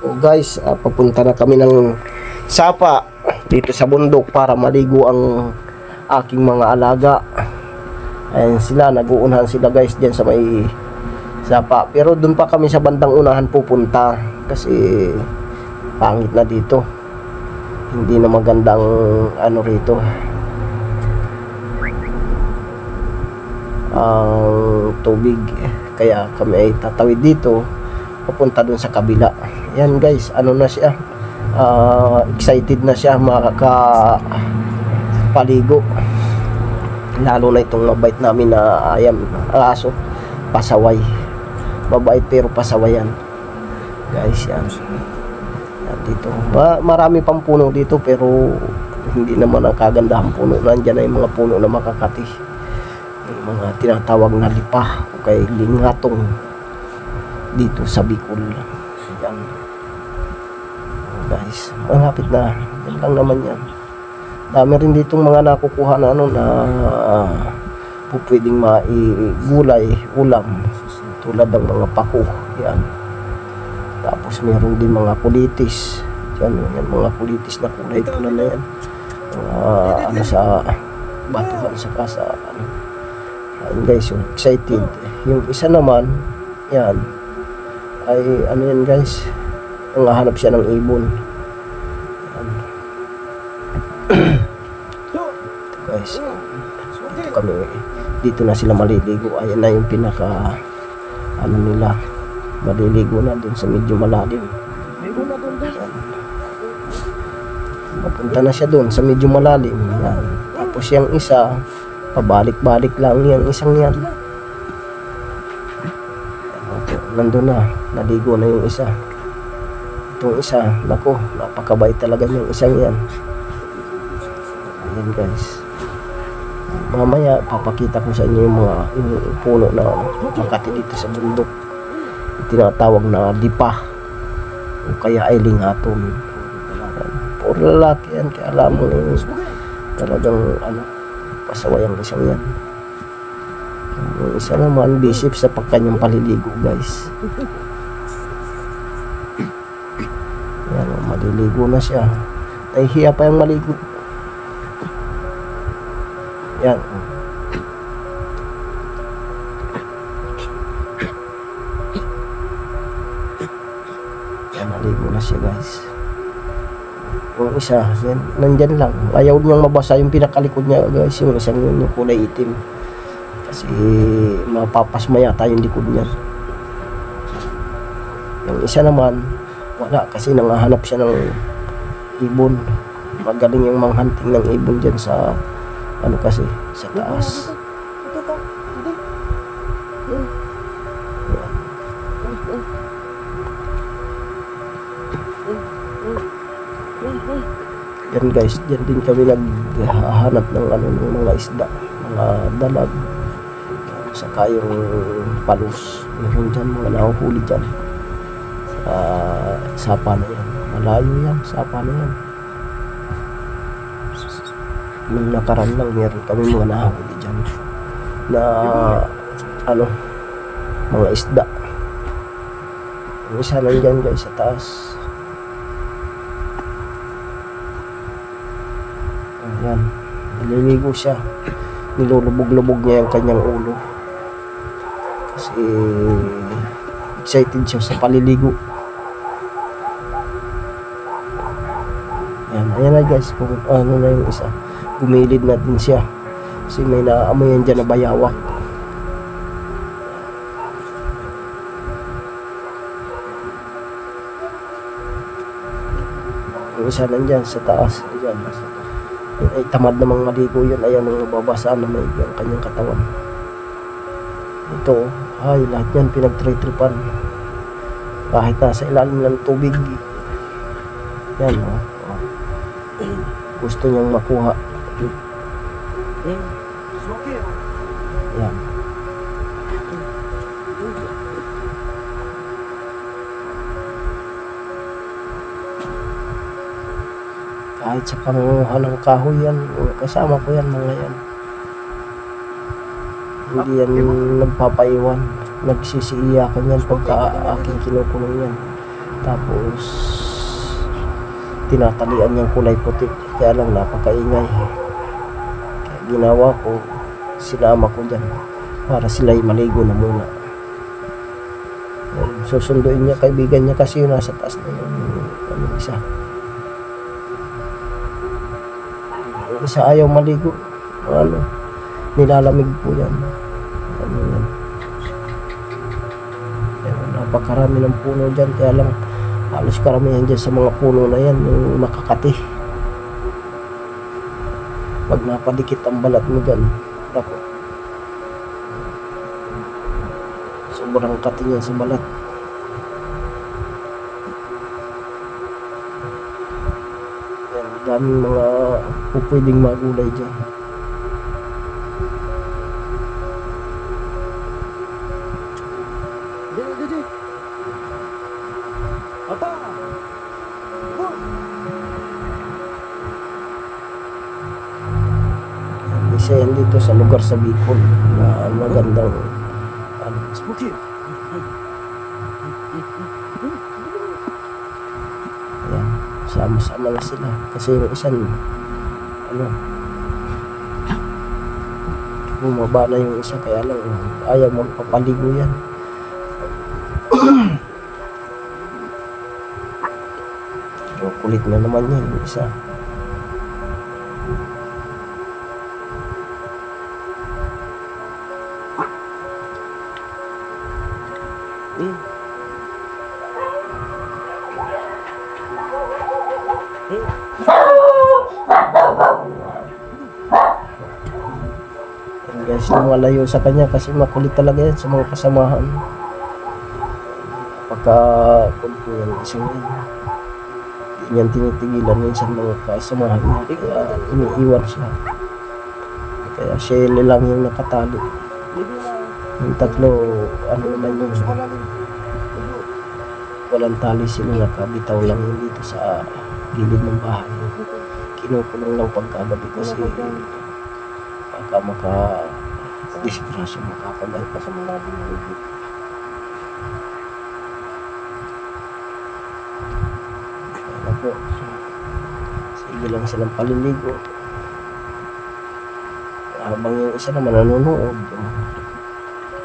O guys, ah, papunta na kami ng Sapa dito sa bundok para maligo ang aking mga alaga. Ayan sila, nag-uunahan sila guys diyan sa may Sapa. Pero doon pa kami sa bandang unahan pupunta kasi pangit na dito. Hindi na magandang ano rito. Ang tubig. Kaya kami ay tatawid dito papunta dun sa kabila. Yan guys, ano na siya? Ah, excited na siya makaka paligo. Lalo na itong mabait namin na ayam, aso, pasaway. Mabait pero pasawayan. Guys, yan. Yan dito. Ma marami pang puno dito pero hindi naman ang kagandahan puno. Nandiyan na yung mga puno na makakati. Yung mga tinatawag na lipa o kay lingatong dito sa Bicol. Guys, malapit na. Yan lang naman yan. Dami rin ditong mga nakukuha na ano na uh, pwedeng maigulay, ulam. Tulad ng mga pako. Yan. Tapos meron din mga kulitis. Yan, yan mga kulitis na kulay pula na yan. Mga ano sa batuhan sa kasa. Ano. Yan guys, oh, excited. Yung isa naman, yan, ay ano yan guys nangahanap siya ng ibon. Ito, guys dito kami. Dito na sila maliligo. Ayan na yung pinaka ano nila. Maliligo na dun sa medyo malalim. Yan. papunta na siya dun sa medyo malalim. Yan. tapos yung isa pabalik-balik lang yung isang yan. Nandun na, naligo na yung isa. Itong isa, nako, napakabait talaga yung isang yan. Ayan guys. Mamaya, papakita ko sa inyo yung mga yung puno na makati dito sa bundok. Tinatawag na dipa. O kaya ay lingaton. Puro lalaki yan, kaya alam mo eh, talagang ano, pasaway ang isang yan. Yung isa naman, bisip sa pagkanyang paliligo, guys. Yan, maliligo na siya. Nahihiya pa yung maligo. Yan. Yan, naligo na siya, guys. Yung isa, yan, nandyan lang. Ayaw niyang mabasa yung pinakalikod niya, guys. Yung isang yun, yung kulay itim. Kasi mapapasma yata yung likod niya. Yung isa naman, wala kasi nangahanap siya ng ibon. Magaling yung manghunting ng ibon dyan sa ano kasi, sa taas. Yan guys, dyan din kami naghahanap ng ano ng mga isda, mga dalag, saka yung palus. Meron dyan mga nahuhuli dyan. Sa sapa na yan. Malayo yan, sapa na yan. Nung nakaraan lang, meron kami mga nahuhuli dyan. Na, ano, mga isda. Yung isa nandyan guys sa taas. Ayan. Naliligo siya. Nilulubog-lubog niya yung kanyang ulo. Kasi excited siya sa paliligo. Ayan, ayan na guys. Kung ano na yung isa. Gumilid na din siya. Kasi may naamoy yan dyan na bayawak. Yung isa nandyan sa taas. Ayan. Yun ay tamad namang maligo yun. Ayan ang mababasa na may ang kanyang katawan. Ito, ay lahat yan pinagtritripan. Kahit nasa ilalim ng tubig. Yan, oh. Gusto niyang makuha. Yan. Kahit sa panguha ng kahoy yan, kasama ko yan mga yan. Hindi yan nagpapaiwan. Nagsisiiyakan yan pagka aking kinukulong yan. Tapos, tinatalian niyang kulay puti. Kaya lang napakaingay. Kaya ginawa ko, sinama ko dyan para sila'y maligo na muna. Ayun, Susunduin niya kaibigan niya kasi yung nasa taas na yun. Ano, isa. Isa ayaw maligo. Ano, nilalamig po yan. Ano yan. Pero napakarami ng puno dyan. Kaya lang, halos karamihan dyan sa mga puno na yan, yung makakati. Pag napadikit ang balat mo dyan, ako, sobrang kati niyan sa balat. Daming mga pupwedeng magulay dyan. Lugar sa Bicol na magandang ano, Spooky. Ayan, sama-sama na sila. Kasi yung isang, ano, bumaba na yung isa, kaya lang ayaw magpapaligo yan. Kulit na naman yan, yung isa. Lumalayo sa kanya kasi makulit talaga yan sa mga kasamahan. Pagka, kung po yan, isang yan. Hindi niyan tinitigilan minsan mga kasamahan niya. Kaya iniiwan siya. Kaya siya lang yung nakatali. Yung tatlo, ano yung Malalim. walang tali sila nakabitaw lang yun dito sa gilid ng bahay. Kinukulong lang pagkagabi kasi baka maka disgrasya makapagal pa sa malalim na lubi. Kaya po, sige lang silang paliligo. Habang yung isa naman nanonood.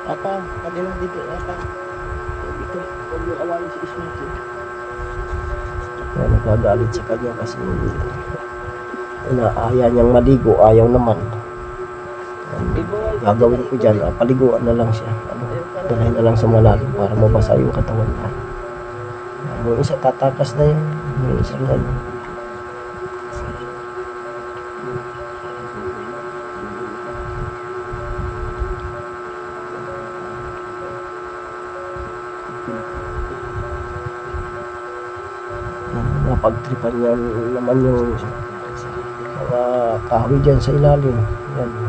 Apa? Pwede lang dito. Apa? Dito. Huwag yung awayin si Ismail. Kaya nagagalit sa kanya kasi inaaya niyang maligo, ayaw naman. Gagawin ko dyan, ah, paliguan na lang siya. Ano, dalhin na lang sa malalim para mabasa yung katawan niya. Yung isa tatakas na yun. Yung isa ano. napagtripan niya naman yung mga kahoy dyan sa ilalim. Yan.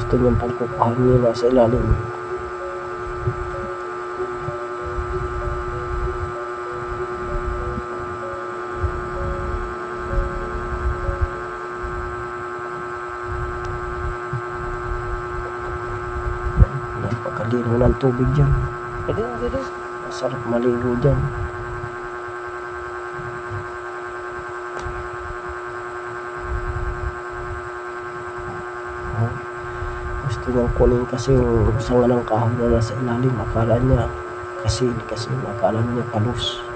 Gusto niyang pagkukuhan nila sa ilalim. Napakaligo ng tubig dyan. Pwede lang dede. Masarap maligo dyan. Niyang kunin kasi yung sanga ng kahoy na nasa ilalim. Akala niya kasi kasi akala niya palus.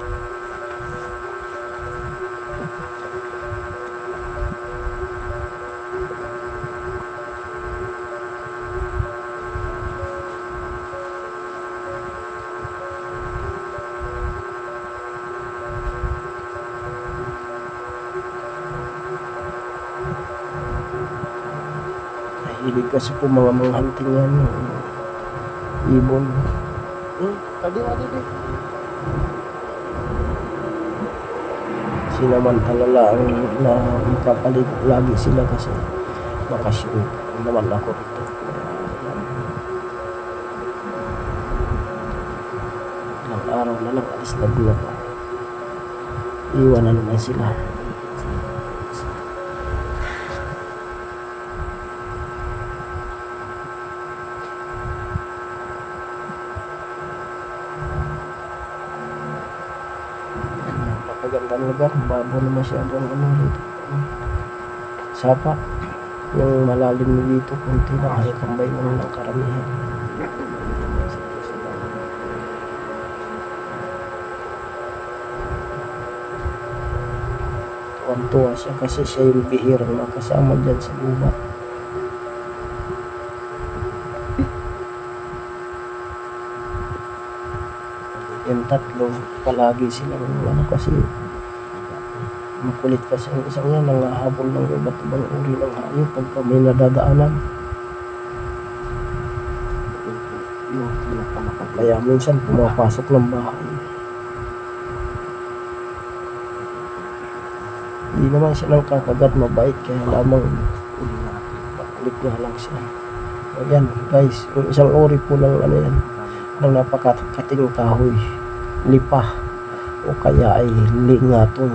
Nahilig kasi po mga mga hunting yan. Ibon. Hmm. Pwede lang dede. Sinamantala lang na ikapalig lagi sila kasi bakasyon naman ako rito. Ilang araw na lang alis na din ako. Iwan na sila. Magandang lugar. Babo na masyadong ano dito. Sapa. Yung malalim na dito, kunti lang. Ay, kambay lang ng karamihan. Tuwan-tuwa siya kasi siya yung bihirang nakasama dyan sa gubat. Yung tatlo, palagi silang ano kasi makulit kasi ang isang yan nangahabol ng iba't ibang uri ng hayop pagka may nadadaanan. Kaya minsan pumapasok ng bahay. Hindi naman siya nang kakagat mabait kaya lamang makulit nga lang siya. Ayan guys, yung isang uri po ng ano yan, ng napakakating kahoy, lipa, o kaya ay lingatong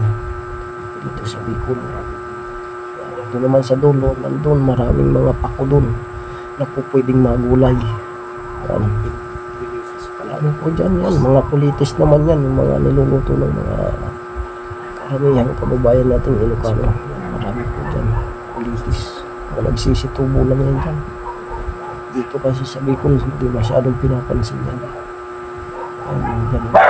dito sa Bicol. Doon naman sa dulo, nandun maraming mga pako doon na po pwedeng magulay. Ano, ano po dyan yan, mga kulitis naman yan, yung mga niluluto ng mga karamihang kababayan natin Ilocano. Marami po dyan, kulitis. Mga nagsisitubo lang yan dyan. Dito kasi sa Bicol, hindi masyadong pinapansin yan. Ayun, ganun.